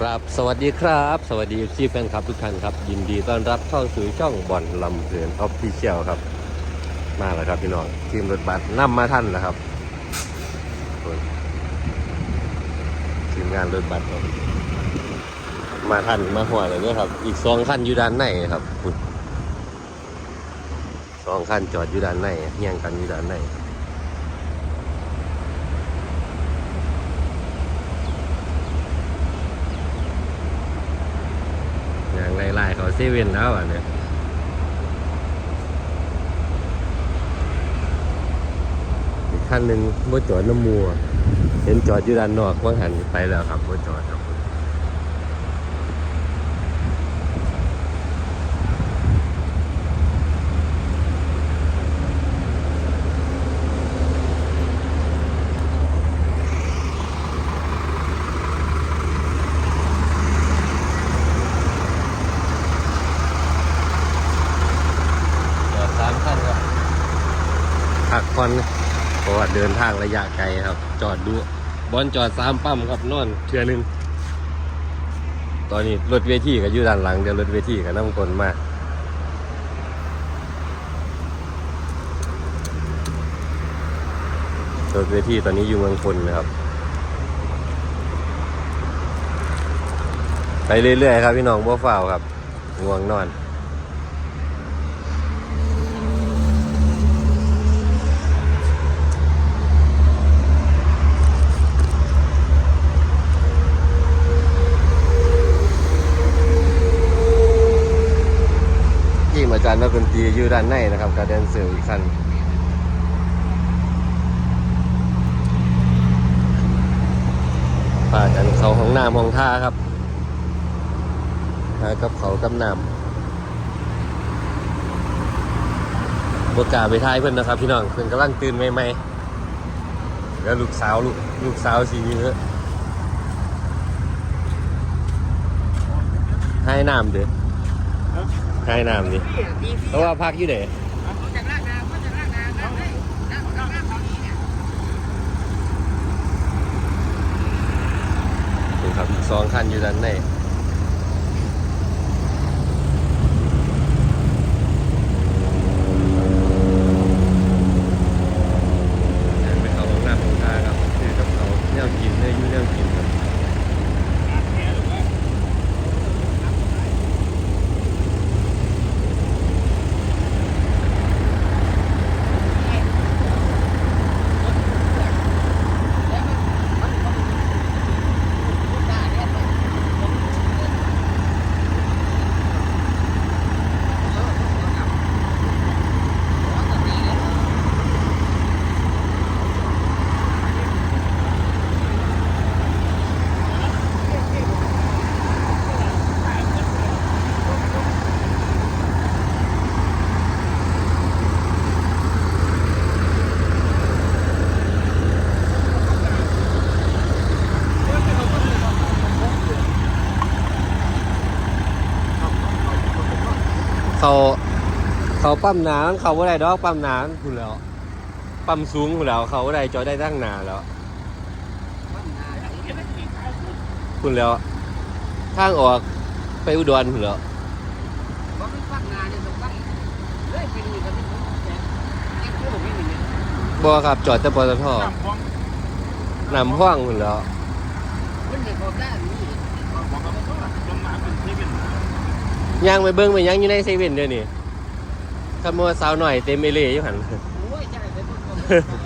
ครับสวัสดีครับ สวัสดีชีแฟนคลับทุกท่านครับ ยินดีต้อนรับเข้าสู่ช่องบ่อนลำเพลินออฟฟิเชียลครับ มาแล้วครับพี่น้องทีมรถบัสนำมาท่านแล้วครับทีมงานรถบัสมาท่านมาหัวเลยเนี่ยครับ อีกสองคันอยู่ด้านในครับสองคันจอดอยู่ด้านในเฮียงกันอยู่ด้านในอย่างไล่ๆเขาเซเว่นแล้วอะเนี่ยอีกขั้นหนึ่งบ่จอดน้ำมัว เห็นจอดอยู่ด้านนอกว่างหันไปแล้วครับบ่จอดครับจอดสามขั้นครับพั ก่อนเพราะว่าเดินทางระยะไกลครับ จอดดูบอลจอดสามปั๊มครับนอนเทือนึง ตอนนี้รถเวทีก็อยู่ด้านหลังเดี๋ยวรถเวทีก็นำคนมารถเวทีตอนนี้อยู่เมืองพลนะครับ ไปเรื่อยๆครับพี่น้องบ่ฝ้าครับ ง่วงนอน ทีมอาจารย์นัก ดนตรีอยู่ด้านในนะครับการแดนเซอร์อีกคันพากันเขาห้องน้ำห้องท่าครับหากับเขากับน้ำบกาไปท้ายเพื่อนนะครับ พี่น้องเพื่อนกำลังตื่นใหม่ๆแล้วลูกสาวลูกลูกสาวสีเยอะให้น้ำเด้อ ให้น้ำดิเพราะว่าพักอยู่เด้จากรากน้ำมาจากรากน้ำน้ำเลยน้ำน้ำน้ำเขานี้เนี่ยนี่ครับอีกสองคันอยู่ด้านในไปเขาห้องน้ำห้องท่าครับคือกับเขาแนวกินเนื้ออยู่แนวกินครับ เขาเขาปั๊มน้ำเขาว่าได้ดอกปั๊มน้ำคุณแล้วปั๊มสูงคุณแล้วเขาว่าได้จอดได้ตั้งนานแล้วคุณแล้วทางออกไปอุดรคุณแล้วเพราะมันฟังงานเนี่องฟังเลยไปดูกันที่ผมแต่ยังคือผมไม่มีเนี่ยบ่ครับจอดแต่ปตทนำห้องคุณแล้ว ย่างไปเบิ้งไปย่างอยู่ในเซเว่นเดี๋ยนี่ขโมยสาวหน่อยเต็มเอเล่อยู่หัน โอ้ยใช่ไปพูดก่อนเขา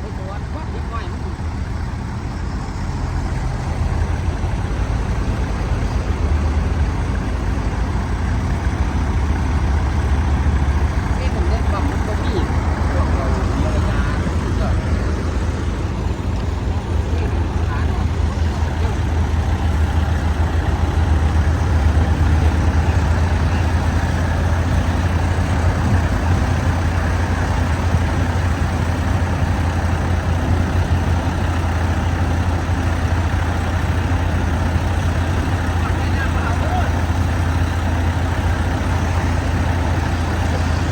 ไปก่อนความดีก้อยมันนี่ผมได้ความมันก็มีพวกเราเยียวยา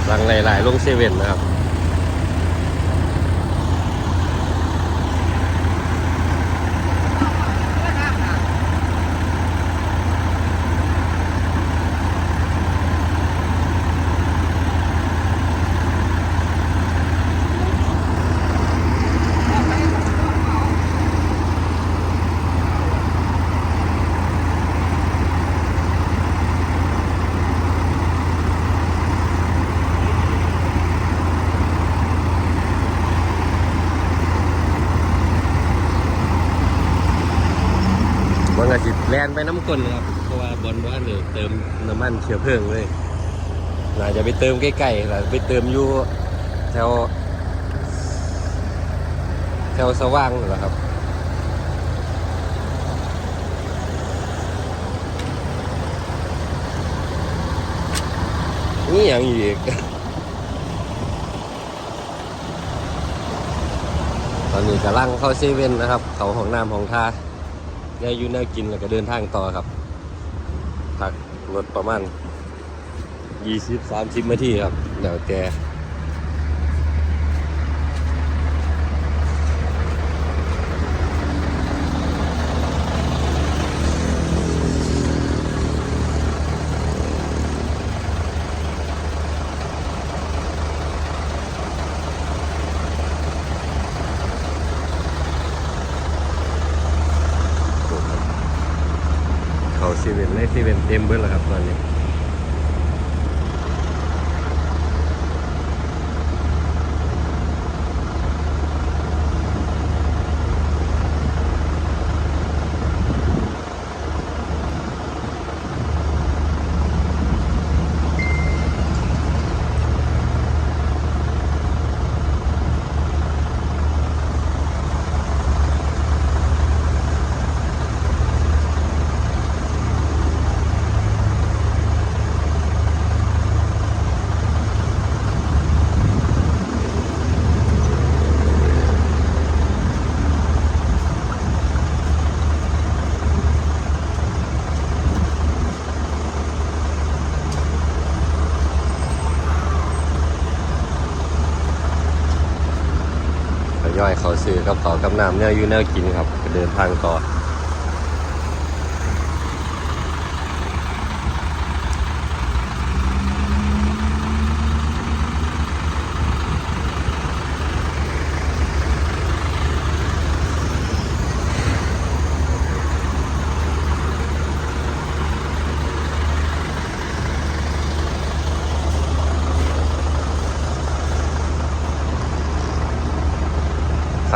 ก็ หลายๆลงเซเว่นนะครับ สิแล นไปน้ำกลนครับ เพราะว่าบอลว่าเนี่ยเติมน้ำมันเชื้อเพลิงเลยน่าจะไปเติมใกล้ๆหล่ะไปเติมอยู่แถวแถวสว่างเหละครับนี่อย่างอีก ตอนนี้กำลังเข้าเซเว่นนะครับ เขาของน้ำของท่า ได้อยูแนวกินแล้วก็เดินทางต่อครับ พักรถประมาณ 20-30นาทีครับเดี๋ยวแก เขาซีเว่นในเซเว่นเต็มเบิดแล้วครับตอนนี้ ย่อยเขาซื้อกับเขากับน้ำเนี่ยอยู่แนวกินครับก็เดินทางต่อ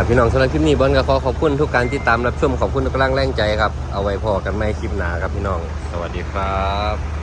ครับพี่น้องสำหรับคลิปนี้บอลก็ขอขอบคุณทุกการติดตามรับชมขอบคุณทุกกำลังแรงใจครับ เอาไว้พอกันไม่คลิปหนาครับพี่น้อง สวัสดีครับ